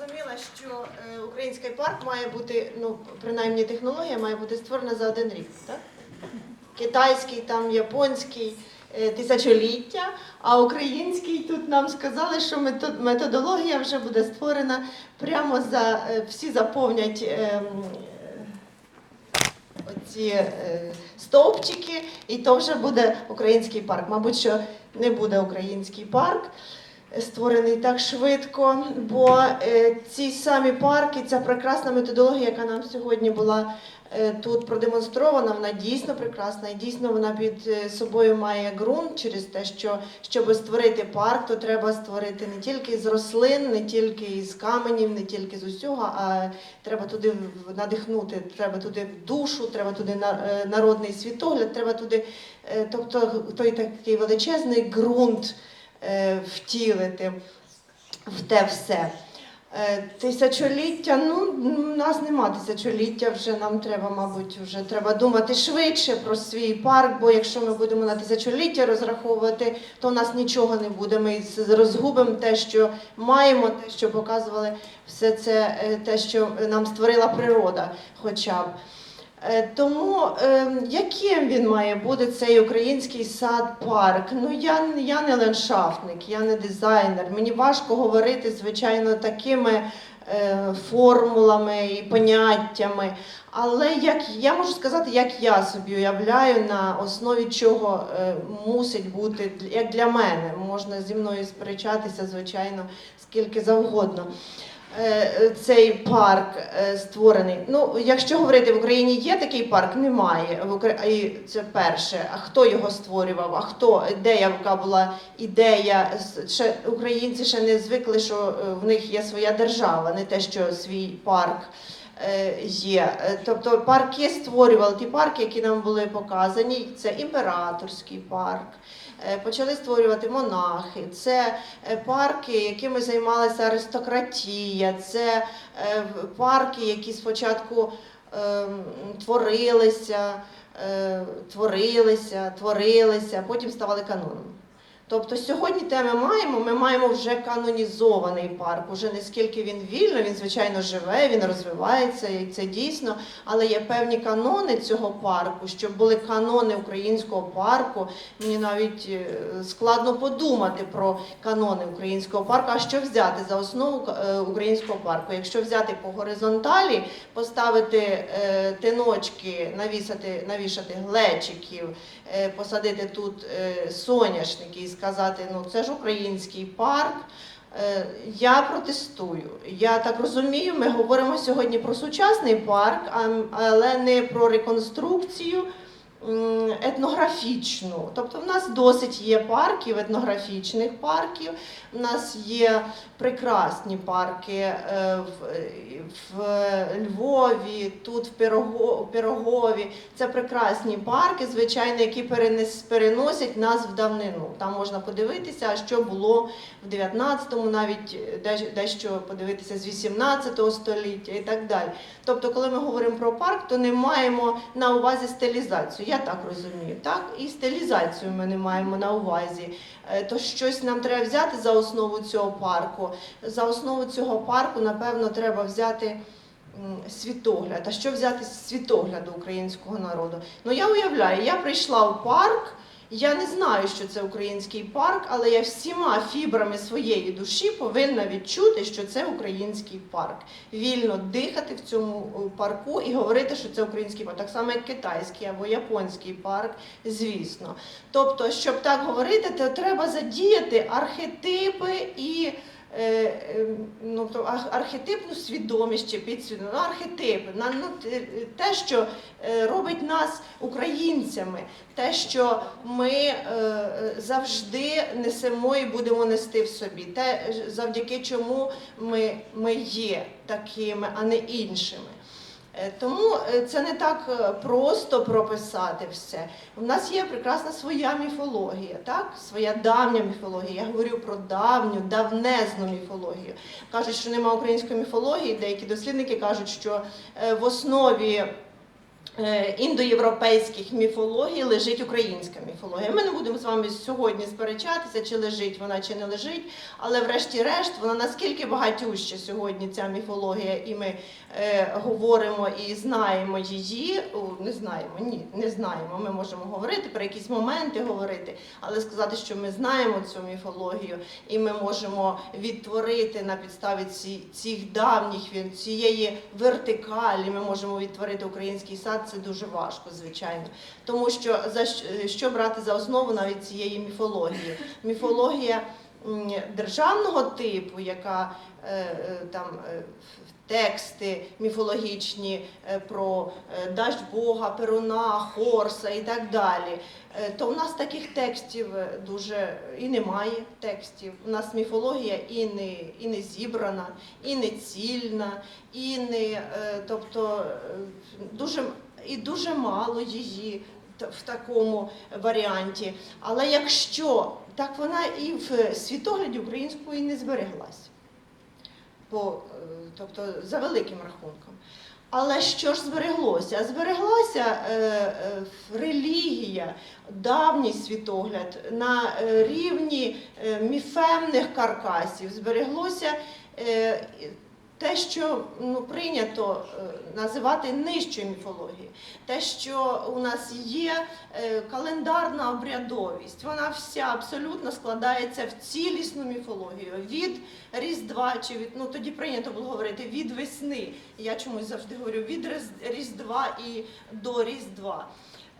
зрозуміла, що е, український парк має бути, ну принаймні технологія має бути створена за один рік, так? Китайський, там японський е, тисячоліття, а український тут нам сказали, що мето- методологія вже буде створена прямо за е, всі заповнять. ем, Оці е, стовпчики, і то вже буде український парк. Мабуть, що не буде український парк створений так швидко, бо е, ці самі парки, ця прекрасна методологія, яка нам сьогодні була е, тут продемонстрована, вона дійсно прекрасна, і дійсно вона під е, собою має ґрунт через те, що щоб створити парк, то треба створити не тільки з рослин, не тільки із каменів, не тільки з усього, а треба туди надихнути, треба туди душу, треба туди на- народний світогляд, треба туди, тобто той такий величезний ґрунт втілити в те все. Е, Тисячоліття, ну у нас нема тисячоліття, вже нам треба, мабуть, вже треба думати швидше про свій парк, бо якщо ми будемо на тисячоліття розраховувати, то у нас нічого не буде. Ми розгубимо те, що маємо, те, що показували все це, е, те, що нам створила природа, хоча б. Е, Тому е, яким він має бути цей український сад-парк? Ну я, я не ландшафтник, я не дизайнер. Мені важко говорити, звичайно, такими е, формулами і поняттями. Але як я можу сказати, як я собі уявляю, на основі чого е, мусить бути як для мене. Можна зі мною сперечатися, звичайно, скільки завгодно. Е, Цей парк е, створений. Ну, якщо говорити в Україні є такий парк, немає. В Украї... Це перше. А хто його створював? А хто де яка була ідея? Ще українці ще не звикли, що е, в них є своя держава, не те, що свій парк е, є. Е, Тобто парки створювали ті парки, які нам були показані. Це імператорський парк. Е, Почали створювати монахи, це е, парки, якими займалася аристократія, це е, парки, які спочатку ем, творилися, е, творилися, творилися, потім ставали каноном. Тобто сьогодні те ми маємо, ми маємо вже канонізований парк. Уже не скільки він вільно, він звичайно живе, він розвивається, і це дійсно. Але є певні канони цього парку, щоб були канони українського парку. Мені навіть е, складно подумати про канони українського парку. А що взяти за основу е, українського парку? Якщо взяти по горизонталі, поставити е, тиночки, навісати, навішати глечиків, посадити тут е, соняшники і сказати, ну це ж український парк. Е, Я протестую. Я так розумію, ми говоримо сьогодні про сучасний парк, але не про реконструкцію етнографічну. Тобто в нас досить є парків, етнографічних парків. У нас є прекрасні парки е, в, в Львові, тут в Пирогові. Це прекрасні парки, звичайно, які переносять нас в давнину. Там можна подивитися, що було в 19-му, навіть дещо- дещо подивитися з 18 століття і так далі. Тобто, коли ми говоримо про парк, то не маємо на увазі стилізацію. Я так розумію. Так, і стилізацію ми не маємо на увазі. Е, То щось нам треба взяти за основу цього парку. За основу цього парку, напевно, треба взяти. Світогляд. А що взяти з світогляду українського народу? Ну я уявляю, я прийшла в парк, я не знаю, що це український парк, але я всіма фібрами своєї душі повинна відчути, що це український парк. Вільно дихати в цьому е, парку і говорити, що це український парк. Так само, як китайський або японський парк, звісно. Тобто, щоб так говорити, то треба задіяти архетипи і. Е, е, Ну, то архетипну свідомість чи підсвідну, ну, архетип, на- ну, те- те, що е, робить нас українцями, те, що ми е, е, завжди несемо і будемо нести в собі, те, е, завдяки чому ми, ми є такими, а не іншими. Е, Тому е, це не так е, просто прописати все. У нас є прекрасна своя міфологія, так? своя давня міфологія. Я говорю про давню, давнезну міфологію. Кажуть, що немає української міфології. Деякі дослідники кажуть, що в основі індоєвропейських міфологій лежить українська міфологія. Ми не будемо з вами сьогодні сперечатися, чи лежить вона, чи не лежить, але врешті-решт вона наскільки багатюща сьогодні ця міфологія, і ми е, говоримо і знаємо її. Не знаємо, ні, не знаємо. Ми можемо говорити про якісь моменти говорити, але сказати, що ми знаємо цю міфологію, і ми можемо відтворити на підставі ці, цих давніх цієї вертикалі. Ми можемо відтворити український сад. Це дуже важко, звичайно. Тому що за що брати за основу навіть цієї міфології? Міфологія державного типу, яка е, е, там е, тексти міфологічні про дощ Бога, Перуна, Хорса і так далі. То в нас таких текстів дуже і немає текстів. У нас міфологія і не, і не зібрана, і не цільна, і не тобто дуже і дуже мало її в такому варіанті. Але якщо так вона і в світогляді української не збереглась, по, е, тобто за великим рахунком. Але що ж збереглося? Збереглася е, е, релігія, давній світогляд на рівні міфемних каркасів. Збереглося те, що ну, прийнято е, називати нижчою міфологією. Те, що у нас є е, календарна обрядовість, вона вся абсолютно складається в цілісну міфологію. Від Різдва, чи від ну тоді прийнято було говорити від весни. Я чомусь завжди говорю від Різ- Різдва і до Різдва.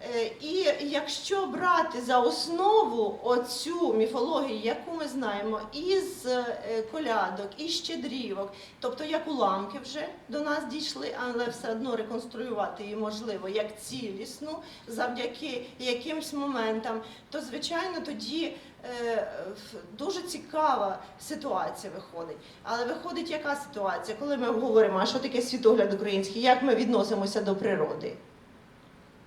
Е, І якщо брати за основу оцю міфологію, яку ми знаємо із е, колядок, із щедрівок, тобто як уламки вже до нас дійшли, але все одно реконструювати її можливо як цілісну, завдяки якимсь моментам, то звичайно тоді е, дуже цікава ситуація виходить. Але виходить яка ситуація, коли ми говоримо, а що таке світогляд український, як ми відносимося до природи?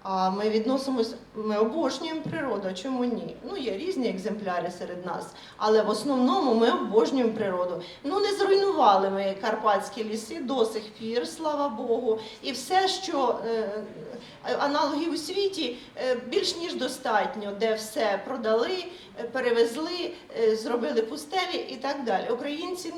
Ми відносимося, ми обожнюємо природу, чому ні? Ну, є різні екземпляри серед нас, але в основному ми обожнюємо природу. Ну, не зруйнували ми карпатські ліси до сих пір, слава Богу. І все, що е, аналогів у світі е, більш ніж достатньо, де все продали, перевезли, е, зробили пустелі і так далі. Українці,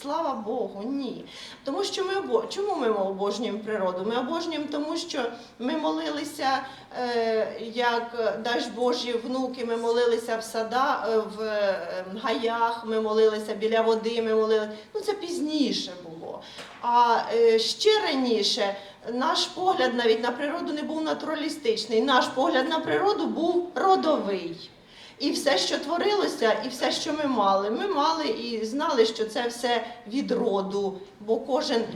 слава Богу, ні. Тому що ми обо... чому ми обожнюємо природу? Ми обожнюємо тому, що ми молилися, е, як дасть Божі внуки, ми молилися в сада, е, в е, гаях, ми молилися біля води, ми молилися. Ну це пізніше було. А е, ще раніше наш погляд навіть на природу не був натуралістичний. Наш погляд на природу був родовий. І все, що творилося, і все, що ми мали, ми мали і знали, що це все від роду, бо кожен е,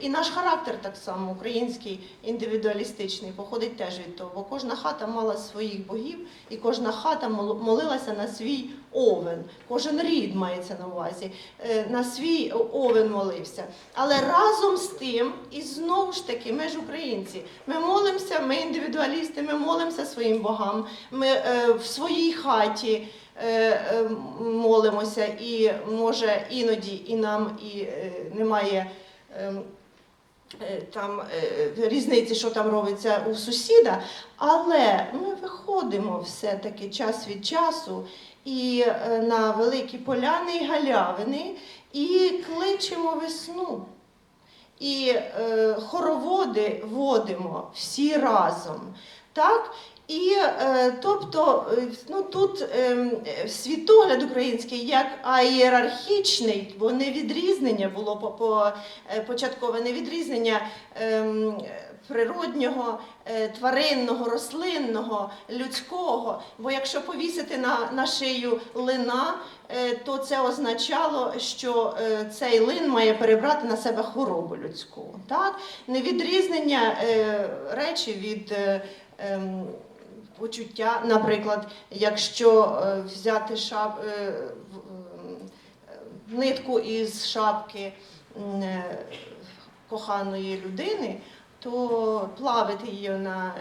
і наш характер так само український, індивідуалістичний, походить теж від того, бо кожна хата мала своїх богів, і кожна хата мол- молилася на свій овен. Кожен рід мається на увазі, е, на свій овен молився. Але разом з тим, і знову ж таки, ми ж українці, ми молимося, ми індивідуалісти, ми молимося своїм богам, ми е, в своїй хаті. е, е, Молимося, і може іноді і нам і е, немає ем, е, там е, різниці, що там робиться у сусіда, але ми виходимо все-таки час від часу і е, на великі поляни і галявини і кличемо весну. І е, хороводи водимо всі разом. Так? І е, тобто, е, ну тут е, світогляд український як аєрархічний, бо не відрізнення було по, е, початкове не відрізнення ем, природнього, тваринного, рослинного, людського. Бо якщо повісити на, на шию лина, то це означало, що цей лин має перебрати на себе хворобу людську. Так? Невідрізнення е, речі від. Почуття, наприклад, якщо е, взяти шап, е, е, нитку із шапки коханої людини, то плавити її на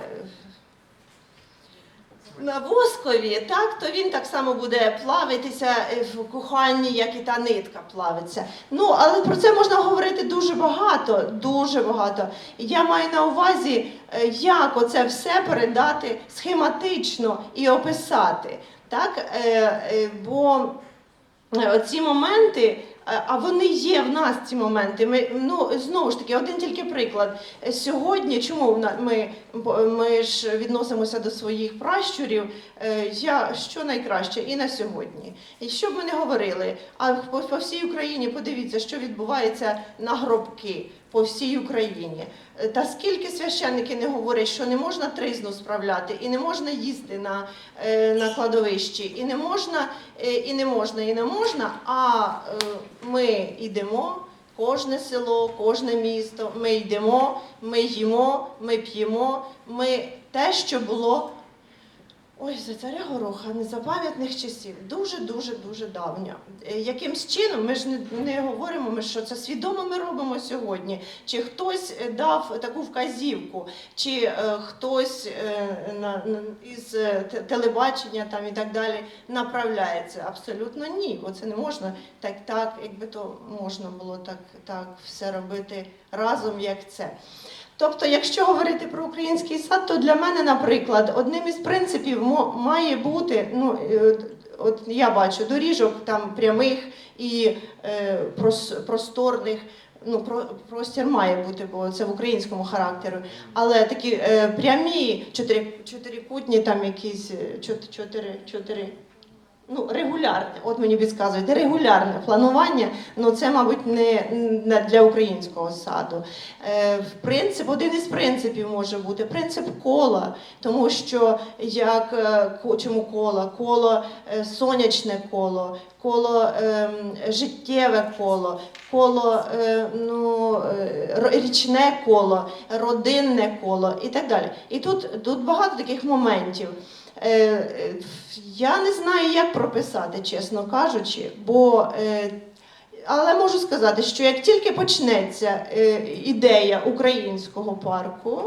на воскові, так, то він так само буде плавитися е, в коханні, як і та нитка плавиться. Ну, але про це можна говорити дуже багато, дуже багато. І Я маю на увазі, е, як оце все передати схематично і описати. Так? Е, Бо оці моменти, а вони є в нас ці моменти. Ми, ну, знову ж таки, один тільки приклад. Е, Сьогодні, чому ми, ми ж відносимося до своїх пращурів, е, я, що найкраще і на сьогодні. І що б ми не говорили, а по, по всій Україні подивіться, що відбувається на гробки по всій Україні. Е, Та скільки священники не говорять, що не можна тризну справляти, і не можна їсти на, е, на кладовищі, і не можна, е, і не можна, і не можна. А ми йдемо. Кожне село, кожне місто, ми йдемо, ми їмо, ми п'ємо, ми те, що було ой, за царя Гороха, незапам'ятних часів, дуже, дуже, давньо. Е, Якимсь чином ми ж не, не говоримо, ми, що це свідомо ми робимо сьогодні. Чи хтось е, дав таку вказівку, чи е, хтось е, на, на, із е, телебачення там і так далі направляється? Абсолютно ні. Бо це не можна так, так, якби то можна було так, так все робити разом, як це. Тобто, якщо говорити про український сад, то для мене, наприклад, одним із принципів має бути, ну е, от я бачу доріжок там прямих і е, просторних. Ну, про, простір має бути, бо це в українському характері. Але такі е, прямі чотири, чотирикутні, там якісь е, чотири, чотири ну, регулярне, от мені підказуєте, регулярне планування, ну це, мабуть, не, не для українського саду. Е, принцип, один із принципів може бути принцип кола, тому що як е, чому коло? Коло е, сонячне коло, коло е, життєве коло, коло е, ну, е, річне коло, родинне коло і так далі. І тут, тут багато таких моментів. Е, е, Я не знаю, як прописати, чесно кажучи, бо. е, Але можу сказати, що як тільки почнеться ідея українського парку,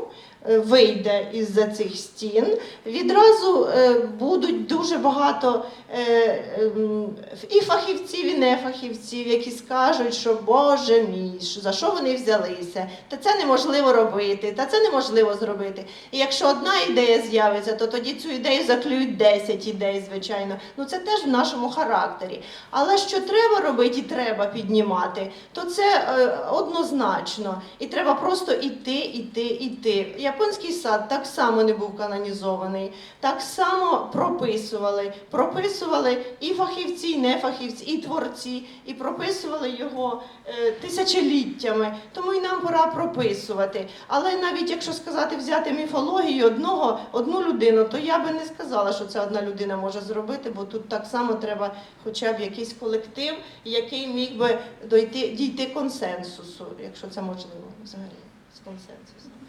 вийде із-за цих стін, відразу е, будуть дуже багато е, ем, і фахівців, і нефахівців, які скажуть, що Боже мій, за що вони взялися? Та це неможливо робити, та це неможливо зробити. І якщо одна ідея з'явиться, то тоді цю ідею заклюють 10 ідей, звичайно. Ну це теж в нашому характері. Але що треба робити і треба піднімати, то це е, однозначно. І треба просто іти, іти, іти. Японський сад так само не був канонізований, так само прописували. Прописували і фахівці, і нефахівці, і творці, і прописували його е, тисячоліттями. Тому і нам пора прописувати. Але навіть якщо сказати взяти міфологію одного, одну людину, то я би не сказала, що це одна людина може зробити, бо тут так само треба хоча б якийсь колектив, який міг би дойти, дійти консенсусу, якщо це можливо взагалі з консенсусом.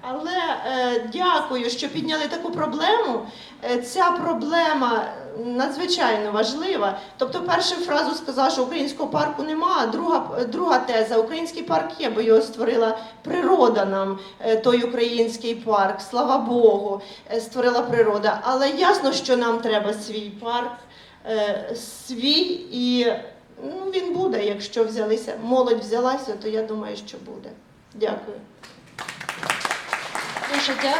Але е, дякую, що підняли таку проблему. Е, ця проблема надзвичайно важлива. Тобто, першу фразу сказав, що українського парку нема, а друга, друга теза український парк є, бо його створила природа нам, е, той український парк, слава Богу, е, створила природа. Але ясно, що нам треба свій парк, е, свій і ну, він буде, якщо взялися. Молодь взялася, то я думаю, що буде. Дякую. Дуже дякую.